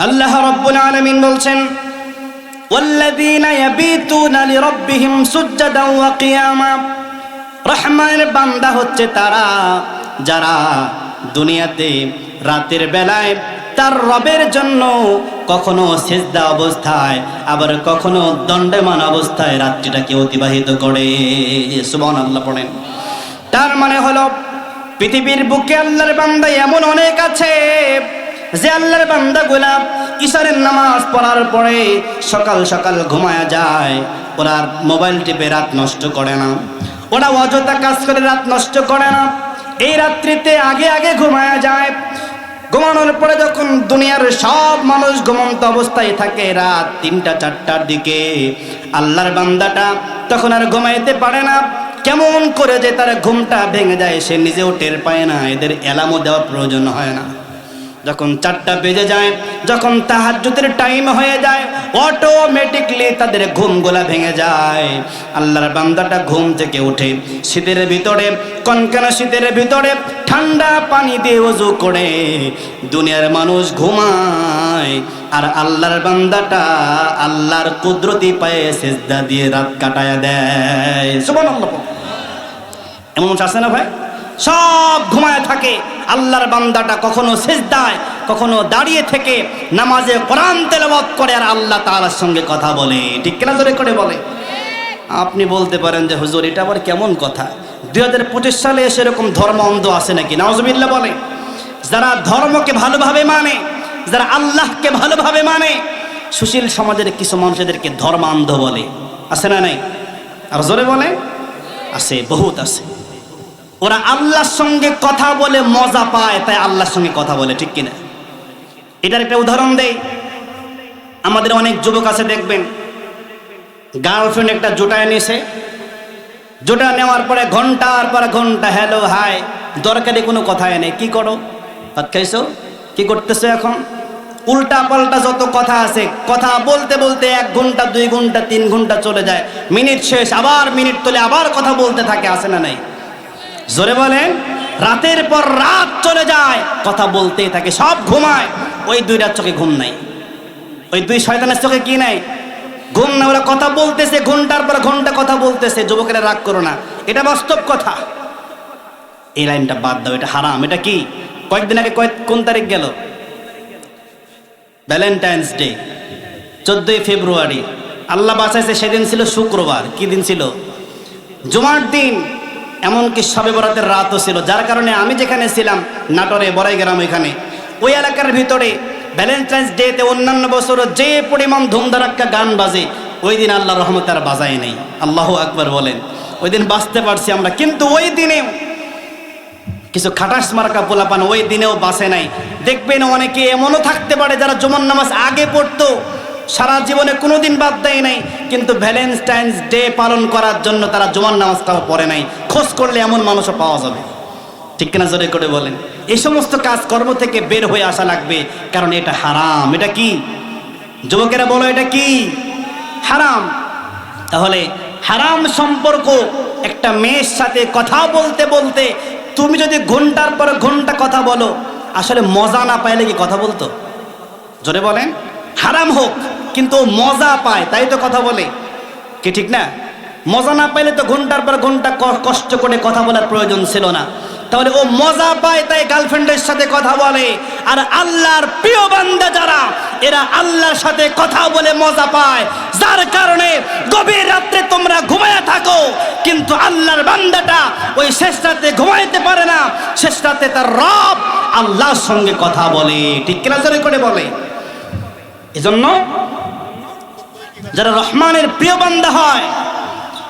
আল্লাহ রব্বুল আলামিন বলছেন والذين يبيتون لربهم سجدا وقياما রহমানের বান্দা হচ্ছে তারা যারা দুনিয়াতে রাতের বেলায় তার রবের জন্য কখনো সেজদা অবস্থায় আবার কখনো দণ্ডমান অবস্থায় রাত্রিটাকে অতিবাহিত করে সুবহান আল্লাহ পড়েন তার মানে হলো পৃথিবীর বুকে আল্লাহর বান্দা এমন অনেক আছে যে আল্লাহর বান্দা গোলাপ ঈশারের নামাজ পড়ার পরে সকাল সকাল ঘুমায়া যায় ওরা মোবাইল টিপে রাত নষ্ট করে না। ওরা অযথা কাজ করে রাত নষ্ট করে না। এই রাত্রিতে আগে আগে ঘুমায়া যায়। ঘুমানোর পরে যখন দুনিয়ার সব মানুষ ঘুমন্ত অবস্থায় থাকে রাত তিনটা, চারটার দিকে, আল্লাহর বান্দাটা তখন আর ঘুমাইতে পারে না। কেমন করে যে তার ঘুমটা ভেঙে যায়, সে নিজেও টের পায় না। এদের এলামও দেওয়া প্রয়োজন হয় না। যখন চারটা বেজে যায়, যখন তাহাজ্জুদের টাইম হয়ে যায় অটোমেটিকলি তাদের ঘুমগুলা ভেঙে যায়। আল্লাহর বান্দাটা ঘুম থেকে উঠে শীতের ভিতরে, কনকানা শীতের ভিতরে ঠান্ডা পানি দিয়ে ওযু করে দুনিয়ার মানুষ ঘুমায়। আর আল্লাহর বান্দাটা আল্লাহর কুদরতি পায়ে সেজদা দিয়ে রাত কাটায় দেয়। সুবহানাল্লাহ। এমন আছে না ভাই? সব ঘুমায় থাকে, আল্লাহর বান্দাটা কখনো সেজদায়, কখনো দাঁড়িয়ে থেকে নামাজে কোরআন তেলাওয়াত করে আর আল্লাহ তাআলার সঙ্গে কথা বলে। ঠিক কেনা জোরে করে বলে? আপনি বলতে পারেন যে, হুজুর, এটা আবার কেমন কথা? দুই হাজার পঁচিশ সালে এসে এরকম ধর্ম অন্ধ আছে নাকি? নওয়াজবিল্লাহ বলে, যারা ধর্মকে ভালোভাবে মানে যারা আল্লাহকে ভালোভাবে মানে সুশীল সমাজের কিছু মানুষদেরকে ধর্মান্ধ বলে। আছে না নাই? আর জোরে বলে? আছে, বহুত আছে। ওরা আল্লাহর সঙ্গে কথা বলে মজা পায়, তাই আল্লাহর সঙ্গে কথা বলে, ঠিক কিনা? এটার একটা উদাহরণ দেই। আমাদের অনেক যুবক আছে, দেখবেন গার্লফ্রেন্ড একটা জোটায় নিয়েছে জোটা নেওয়ার পরে ঘণ্টার পর ঘণ্টা হ্যালো হাই দরকারি কোনো কথাই নেই কি করো? ভাত খাইছো? কি করতেছো এখন? উল্টা পাল্টা যত কথা আছে, কথা বলতে বলতে এক ঘণ্টা, দুই ঘণ্টা, তিন ঘণ্টা চলে যায়। মিনিট শেষ, আবার মিনিট তোলে আবার কথা বলতে থাকে আসে না নাই? জোরে বলেন, রাতের পর রাত চলে যায়, কথা বলতেই থাকে, সব ঘুমায়। ওই দুই রাত চোখে ঘুম নাই। ওই দুই শয়তানের চোখে কি নাই? ঘুম না ওরা কথা বলতেছে, ঘণ্টার পর ঘণ্টা কথা বলতেছে, যুবকেরা রাগ করো না, এটা বাস্তব কথা। এই লাইনটা বাদ দাও, এটা হারাম, এটা কি? কয়েকদিন আগে কয়েক, কোন তারিখ গেল? ভ্যালেন্টাইন্স ডে, চোদ্দই ফেব্রুয়ারি। আল্লাহ বাঁচাইছে, সেদিন ছিল শুক্রবার, কি দিন ছিল? জুমার দিন এমনকি সবে বরাতের রাতও ছিল। যার কারণে আমি যেখানে ছিলাম, নাটোরে, বড়াই গ্রাম ওইখানে। ওই এলাকার ভিতরে ভ্যালেন্টাইন্স ডেতে অন্যান্য বছর যে পরিমাণ ধুমধারাক্কা গান বাজে, ওই দিন আল্লাহ রহমত আর বাজায় নেই। আল্লাহ আকবার বলেন। ওই দিন বাঁচতে পারছি আমরা, কিন্তু ওই দিনেও কিছু খাটাস মার্কা পোলাপান ওই দিনেও বাসে নাই। দেখবেন অনেকে এমনও থাকতে পারে যারা জুমন নামাজ আগে পড়তো, সারা জীবনে কোনোদিন বাদ দেয় নাই, কিন্তু ভ্যালেন্টাইন্স ডে পালন করার জন্য তারা জুমান নামাজটাও পড়ে নাই। খোঁজ করলে এমন মানুষও পাওয়া যাবে। ঠিক কিনা জোরে করে বলেন? এই সমস্ত কাজ কর্ম থেকে বের হয়ে আসা লাগবে, কারণ এটা হারাম। এটা কি? যুবকেরা বলো, এটা কি? হারাম। তাহলে হারাম সম্পর্ক, একটা মেয়ের সাথে কথা বলতে বলতে তুমি যদি ঘণ্টার পর ঘণ্টা কথা বলো, আসলে মজা না পাইলে কি কথা বলতো? জোরে বলেন? হারাম হোক, কিন্তু মজা পায়, তাই তো কথা বলে। কি ঠিক না? মজা না পাইলে তো ঘণ্টার পর ঘণ্টা কষ্ট করে কথা বলার প্রয়োজন ছিল না। তাহলে ও মজা পায় তাই গার্লফ্রেন্ডের সাথে কথা বলে। আর আল্লাহর প্রিয় বান্দা যারা, এরা আল্লাহর সাথে কথা বলে মজা পায়। যার কারণে গভীর রাত্রে তোমরা ঘুমায় থাকো। কিন্তু আল্লাহর বান্দাটা ওই শেষ রাতে ঘুমাইতে পারে না। শেষ রাতে তার রব আল্লাহর সঙ্গে কথা বলে। ঠিক কিনা জোরে করে বলে? এজন্য যারা রহমানের প্রিয় বান্দা হয়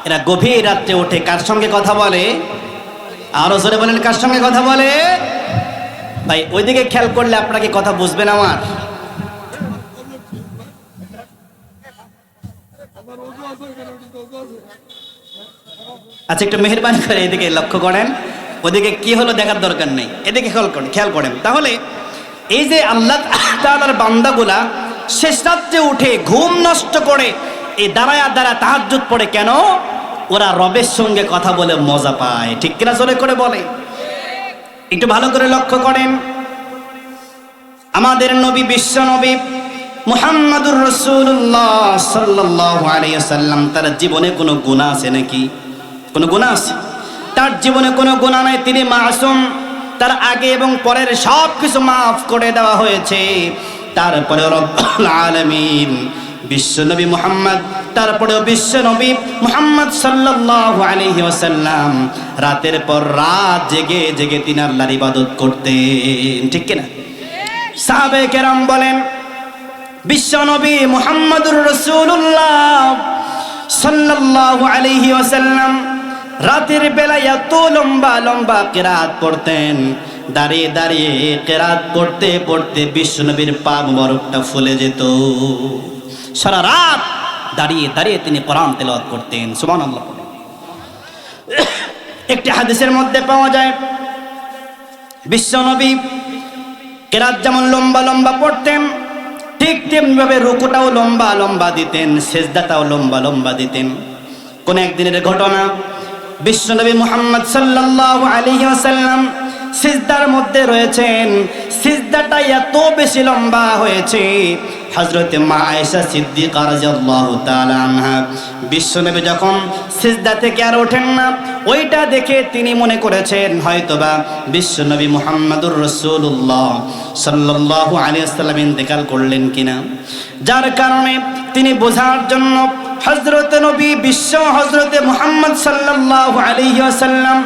এরা গভীর রাত্রে ওঠে। কার সঙ্গে কথা বলে? আরও জোরে বলেন, কার সঙ্গে কথা বলে? ভাই, ওইদিকে খেয়াল করলে আপনাকে কথা বুঝবেন আমার। আচ্ছা একটু মেহরবানি করে এদিকে লক্ষ্য করেন। ওদিকে কি হলো দেখার দরকার নেই। এদিকে খেয়াল করেন খেয়াল করেন। তাহলে এই যে আল্লাহ তাআলার বান্দাগুলা শেষ রাত্রে উঠে ঘুম নষ্ট করে, এই দাঁড়ায়া দাঁড়া তাহাজ্জুদ পড়ে কেন? ওরা রবের সঙ্গে কথা বলে মজা পায়। ঠিক কিনা জোরে করে বলে? একটু ভালো করে লক্ষ্য করেন। আমাদের নবী, বিশ্ব নবী মুহাম্মাদুর রসুল্লাহ সাল্লাহ আলাইসাল্লাম তার জীবনে কোনো গুণা আছে নাকি? কোনো গুণা আছে? তার জীবনে কোনো গুণা নাই, তিনি মাসুম। তার আগে এবং পরের সব কিছু মাফ করে দেওয়া হয়েছে। তারপরে রব্বুল আলামিন বিশ্বনবী মুহাম্মদ, তারপরেও বিশ্বনবী মুহাম্মদ সাল্লাল্লাহু আলাইহি ওয়াসাল্লাম। রাতের পর রাত জেগে জেগে তিনি আল্লাহর ইবাদত করতেন, ঠিক কিনা? সাহাবে কেরাম বলেন, বিশ্বনবী মুহাম্মদুর রাসূলুল্লাহ সাল্লাল্লাহু আলাইহি ওয়াসাল্লাম রাতের বেলায় এত লম্বা লম্বা কেরাত পড়তেন, দাঁড়িয়ে দাঁড়িয়ে কেরাত পড়তে পড়তে বিশ্বনবীর পা মুবারকটা ফুলে যেত। সারা রাত দাঁড়িয়ে দাঁড়িয়ে তিনি কোরআন তেলাওয়াত করতেন, সুবহানাল্লাহ একটি হাদিসের মধ্যে পাওয়া যায় বিশ্বনবী কেরাত যেমন লম্বা লম্বা পড়তেন, ঠিক তেমনিভাবে রুকুটাও লম্বা লম্বা দিতেন, সেজদাটাও লম্বা লম্বা দিতেন। কোন একদিনের ঘটনা বিশ্বনবী মুহাম্মদ সাল্লাল্লাহু আলাইহি ওয়াসাল্লাম সিজদার মধ্যে রয়েছেন, সিজদাটা এত বেশি লম্বা হয়েছে হযরতে মা আয়েশা সিদ্দিকা আনহা বিশ্বনবী যখন সিজদা থেকে আর ওঠেন না, ওইটা দেখে তিনি মনে করেছেন, হয়তোবা বিশ্বনবী মোহাম্মদুর রাসূলুল্লাহ সাল্লাল্লাহু আলাইহি ওয়াসাল্লাম ইন্তেকাল করলেন কিনা। যার কারণে তিনি বোঝার জন্য হজরত নবী বিশ্ব হজরতে মোহাম্মদ সাল্লাল্লাহু আলাইহি ওয়াসাল্লাম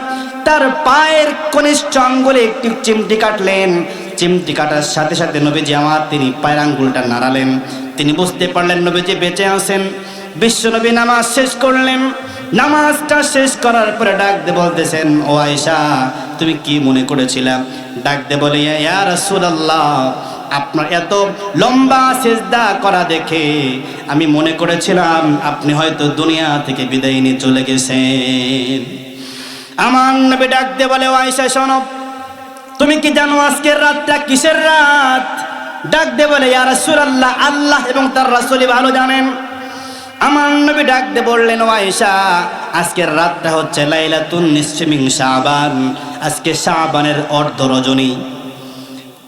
তার পায়ের কনিষ্ঠ আঙ্গুলে একটি চিমটি কাটলেন। চিমটি কাটার সাথে সাথে নবীজি আমার তিনি পায়ের আঙ্গুলটা নাড়ালেন। তিনি বুঝতে পারলেন নবীজি বেঁচে আছেন। বিশ্বনবী নামাজ শেষ করলেন। নামাজটা শেষ করার পরে ডাক দে বলতেছেন, ও আয়েশা, তুমি কি মনে করেছিলাম ডাক দে বলে, ইয়া রাসূলুল্লাহ, আপনার এত লম্বা সেজদা করা দেখে আমি মনে করেছিলাম আপনি হয়তো দুনিয়া থেকে বিদায় নিয়ে চলে গেছেন। আমার নবী ডাক দে বলে, ও আয়েশা, শোনো তুমি কি জানো আজকের রাতটা কিসের রাত? ডাক দে বলে, ইয়া রাসূলুল্লাহ, আল্লাহ এবং তার রাসূলই ভালো জানেন। আমার নবী ডাক দে বললেন আয়েশা, আজকের রাতটা হচ্ছে লাইলাতুন নিসফি মিন শাবান। আজকে শাবানের অর্ধ রজনী।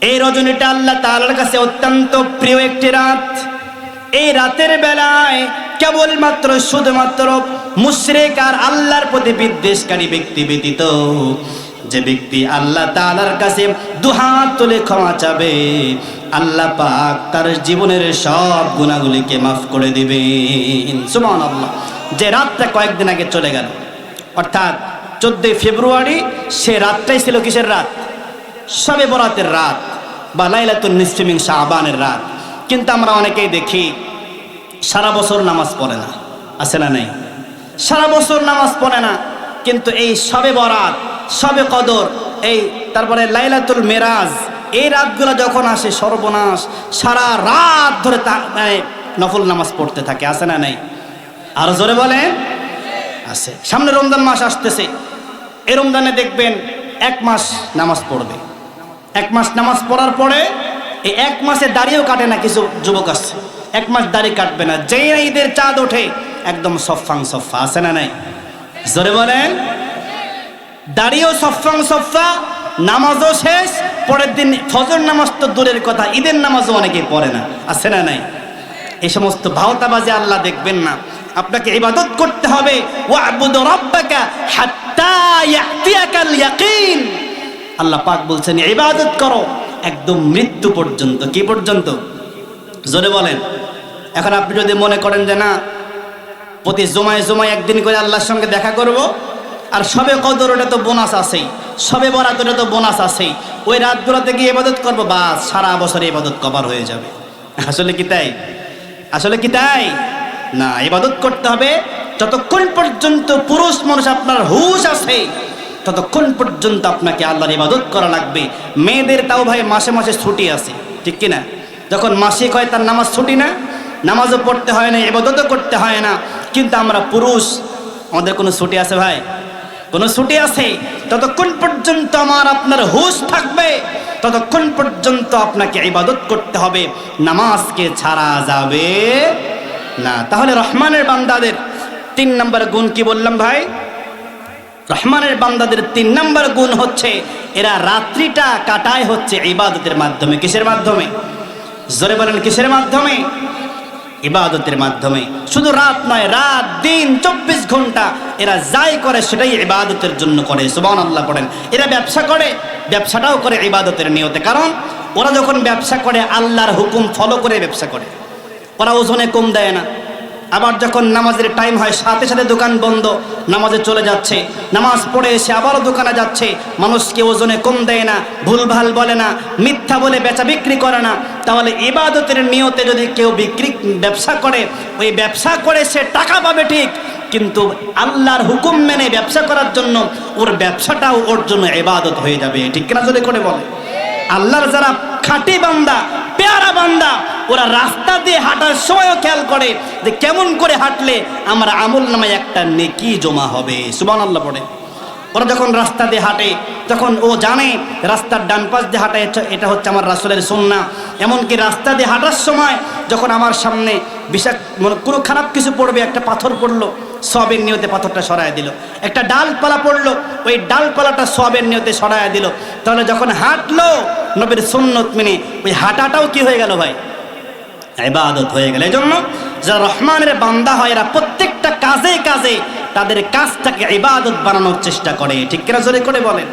এই রজনীটা আল্লাহ তাআলার কাছে অত্যন্ত প্রিয় একটি রাত। এই রাতের বেলায় কেবলমাত্র শুধুমাত্র মুশরিক আর আল্লাহর প্রতি বিদ্বেষকারী ব্যক্তি ব্যতীত যে ব্যক্তি আল্লাহ তাআলার কাছে দুহাত তুলে ক্ষমা চাবে, আল্লাহ পাক তার জীবনের সব গুণাগুলিকে মাফ করে দিবেন সুবহানাল্লাহ। যে রাতটা কয়েকদিন আগে চলে গেল, অর্থাৎ চোদ্দই ফেব্রুয়ারি, সে রাতটাই ছিল কিসের রাত? সবে বরাতের রাত বা লাইলাতুন নিসফিমিং শাহবানের রাত। কিন্তু আমরা অনেকেই দেখি, সারা বছর নামাজ পড়ে না। আছে না নেই? সারা বছর নামাজ পড়ে না। কিন্তু এই সবে বরাত, সবে কদর, এই তারপরে লাইলাতুল মেরাজ, এই রাতগুলো যখন আসে সর্বনাশ, সারা রাত ধরে তা নফল নামাজ পড়তে থাকে, আছে না নাই? আরও জোরে বলে আছে। সামনে রমজান মাস আসতেছে। এই রমজানে দেখবেন এক মাস নামাজ পড়বে। এক মাস নামাজ পড়ার পরে এই এক মাসে দাড়িও কাটে না কিছু যুবক আছে এক মাস দাড়ি কাটবে না। যেই ঈদের চাঁদ ওঠে, একদম সফাং সফা আছে না নাই? জোরে বলেন। দাড়িও সফাং সফা নামাজও শেষ, পরের দিন ফজর নামাজ তো দূরের কথা, ঈদের নামাজও অনেকেই পড়ে না, আছে না নাই? এই সমস্ত ভাওতাবাজে আল্লাহ দেখবেন না। আপনাকে ইবাদত করতে হবে আল্লাহ পাক বলছেন, ইবাদত করো, একদম মৃত্যু পর্যন্ত, কি পর্যন্ত? জোরে বলেন। এখন আপনি যদি মনে করেন যে না প্রতি জমায় জমায় একদিন করে আল্লাহর সঙ্গে দেখা করব। আর সবে কদর ওটা তো বোনাস আছেই, সবে বরাত ওটা তো বোনাস আছেই। ওই রাতগুলোতে গিয়ে ইবাদত করব, বাস, সারা বছর ইবাদত কভার হয়ে যাবে। আসলে কি তাই? আসলে কি তাই? না, ইবাদত করতে হবে। যতক্ষণ পর্যন্ত পুরুষ মানুষ আপনার হুশ আছে, ততক্ষণ পর্যন্ত আপনাকে আল্লাহর ইবাদত করা লাগবে। মেয়েদের তাও ভাই মাসে মাসে ছুটি আছে, ঠিক কিনা? যখন মাসিক হয় তার নামাজ ছুটি না, নামাজও পড়তে হয় না, ইবাদতও করতে হয় না। কিন্তু আমরা পুরুষ। আমাদের কোনো ছুটি আছে ভাই? কোনো ছুটি আছে? ততক্ষণ পর্যন্ত আমার আপনার হুশ থাকবে। ততক্ষণ পর্যন্ত আপনাকে ইবাদত করতে হবে। নামাজকে ছাড়া যাবে না। তাহলে রহমানের বান্দাদের তিন নম্বর গুণ কি বললাম ভাই? রহমানের বান্দাদের তিন নম্বর গুণ হচ্ছে, এরা রাত্রিটা কাটায় হচ্ছে ইবাদতের মাধ্যমে। কিসের মাধ্যমে? জোরে বলেন, কিসের মাধ্যমে? ইবাদতের মাধ্যমে। শুধু রাত নয়, রাত দিন চব্বিশ ঘণ্টা এরা যাই করে সেটাই ইবাদতের জন্য করে সুবান আল্লাহ করেন এরা ব্যবসা করে, ব্যবসাটাও করে ইবাদতের নিয়তে। কারণ ওরা যখন ব্যবসা করে, আল্লাহর হুকুম ফলো করে ব্যবসা করে। ওরা ওজনে কম দেয় না। আবার যখন নামাজের টাইম হয়, সাথে সাথে দোকান বন্ধ, নামাজে চলে যাচ্ছে। নামাজ পড়ে এসে আবারও দোকানে যাচ্ছে। মানুষকে ওজনে কম দেয় না, ভুলভাল বলে না, মিথ্যা বলে বেচা বিক্রি করে না। তাহলে ইবাদতের নিয়তে যদি কেউ বিক্রি, ব্যবসা করে, ওই ব্যবসা করে সে টাকা পাবে ঠিক। কিন্তু আল্লাহর হুকুম মেনে ব্যবসা করার জন্য ওর ব্যবসাটাও ওর জন্য ইবাদত হয়ে যাবে। ঠিক কিনা যদি করে বলে? আল্লাহর যারা খাঁটি বান্দা পেয়ারা বান্দা, ওরা রাস্তা দিয়ে হাঁটার সময়ও খেয়াল করে যে কেমন করে হাঁটলে আমার আমল নামায় একটা নেকি জমা হবে। সুবান আল্লাহ পড়ে ওরা যখন রাস্তা দিয়ে হাঁটে তখন ও জানে রাস্তার ডান পাশ দিয়ে হাঁটে, এটা- হচ্ছে আমার রাসুলের সন্না এমনকি রাস্তা দিয়ে হাঁটার সময় যখন আমার সামনে বিষাক মানে কোনো খারাপ কিছু পড়বে, একটা পাথর পড়ল সবের নিয়তে পাথরটা সরায় দিল। একটা ডালপালা পড়ল, ওই ডালপালাটা সবের নিয়তে সরায় দিল। তাহলে যখন হাঁটলো, নবীর সুন্নত মেনে, ওই হাঁটাটাও কি হয়ে গেল ভাই? ইবাদত হয়ে গেল। এই জন্য যারা রহমানের বান্দা হয়, এরা প্রত্যেকটা কাজে কাজে তাদের কাজটাকে ইবাদত বানানোর চেষ্টা করে। ঠিক কিনা জোরে করে বলেন?